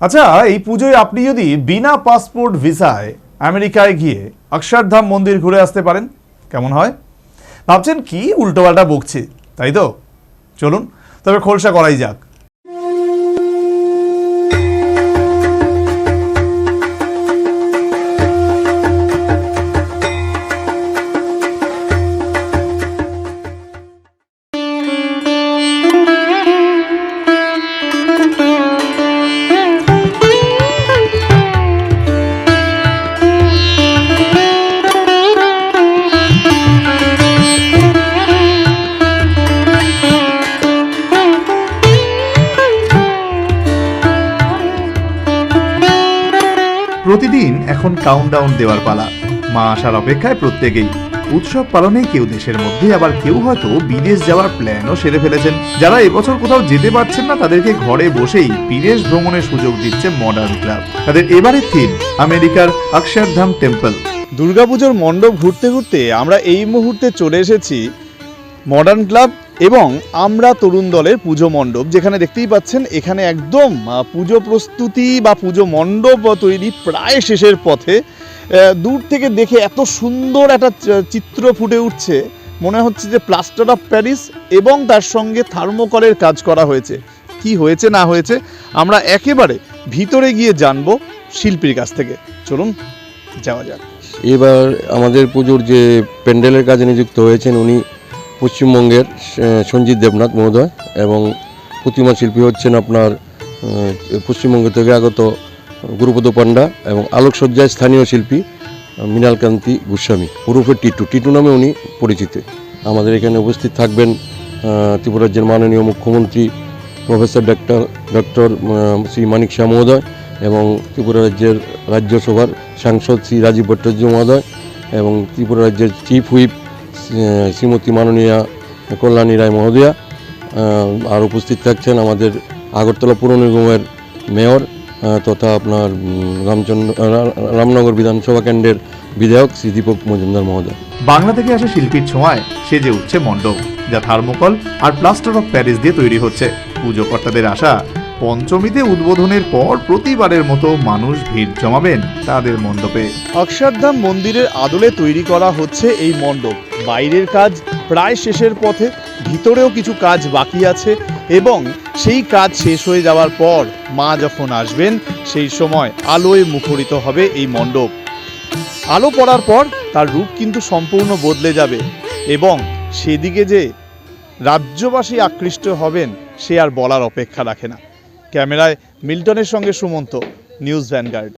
আচ্ছা এই পুজোয় আপনি যদি বিনা পাসপোর্ট ভিসায় আমেরিকায় গিয়ে অক্ষরধাম মন্দির ঘুরে আসতে পারেন, কেমন হয়? ভাবছেন কি উল্টোপাল্টা বকছে, তাই তো? চলুন, তবে খোলসা করাই যাক। প্রতিদিন এখন কাউন্টডাউন দেওয়ার পালা। মা আসার অপেক্ষায় প্রত্যেকেই। উৎসব পালনে কেউ দেশের মধ্যে, আবার কেউ হয়তো বিদেশ যাওয়ার প্ল্যানও সেরে ফেলেছেন। যারা এবছর কোথাও যেতে পারছেন না, তাদেরকে ঘরে বসেই বিদেশ ভ্রমণের সুযোগ দিচ্ছে মডার্ন ক্লাব তাদের এবারের থিম আমেরিকার অক্ষরধাম টেম্পল দুর্গাপুজোর মণ্ডপ ঘুরতে ঘুরতে আমরা এই মুহূর্তে চলে এসেছি মডার্ন ক্লাব এবং আমরা তরুণ দলের পুজো মণ্ডপ, যেখানে দেখতেই পাচ্ছেন এখানে একদম পুজো প্রস্তুতি বা পুজো মণ্ডপ তৈরি প্রায় শেষের পথে। দূর থেকে দেখে এত সুন্দর একটা চিত্র ফুটে উঠছে। মনে হচ্ছে যে প্লাস্টার অফ প্যারিস এবং তার সঙ্গে থার্মোকলের কাজ করা হয়েছে। কি হয়েছে, না হয়েছে, আমরা একেবারে ভিতরে গিয়ে জানব শিল্পীর কাছ থেকে। চলুন, যাওয়া যাক। এবার আমাদের পুজোর যে প্যান্ডেলের কাজে নিযুক্ত হয়েছেন উনি পশ্চিমবঙ্গের সঞ্জিত দেবনাথ মহোদয় এবং প্রতিমা শিল্পী হচ্ছেন আপনার পশ্চিমবঙ্গ থেকে আগত গুরুপদ পান্ডা এবং আলোকসজ্জায় স্থানীয় শিল্পী মৃণালকান্তি গোস্বামী। ওরফে টিটু। টিটু নামে উনি পরিচিত। আমাদের এখানে উপস্থিত থাকবেন ত্রিপুরাজ্যের মাননীয় মুখ্যমন্ত্রী professor doctor doctor Shri Manik Saha মহোদয় এবং ত্রিপুরা রাজ্যের রাজ্যসভার সাংসদ শ্রী রাজীব ভট্টাচার্য মহোদয় এবং ত্রিপুরা রাজ্যের চিফ হুইপ শ্রীমতী মাননীয়া কল্যাণী রায় মহোদয়া আর উপস্থিত থাকছেন আমাদের আগরতলা পুর নিগমের মেয়র তথা আপনার রামচন্দ্র রামনগর বিধানসভা কেন্দ্রের বিধায়ক শ্রী দীপক মজুমদার মহোদয়। বাংলা থেকে আসা শিল্পীর ছোঁয়ায় সেজে উঠছে মণ্ডপ, যা থার্মোকল আর প্লাস্টার অফ প্যারিস দিয়ে তৈরি হচ্ছে। পুজো কর্তাদের আশা পঞ্চমীতে উদ্বোধনের পর প্রতিবারের মতো মানুষ ভিড় জমাবেন তাদের মণ্ডপে। অক্ষরধাম মন্দিরের আদলে তৈরি করা হচ্ছে এই মণ্ডপ। বাইরের কাজ প্রায় শেষের পথে, ভিতরেও কিছু কাজ বাকি আছে এবং সেই কাজ শেষ হয়ে যাওয়ার পর মা যখন আসবেন, সেই সময় আলোয় মুখরিত হবে এই মণ্ডপ। আলো পড়ার পর তার রূপ কিন্তু সম্পূর্ণ বদলে যাবে এবং সেদিকে যে রাজ্যবাসী আকৃষ্ট হবেন, সে আর বলার অপেক্ষা রাখে না। ক্যামেরায় মিল্টনের সঙ্গে সুমন্ত নিউজ ভ্যানগার্ড।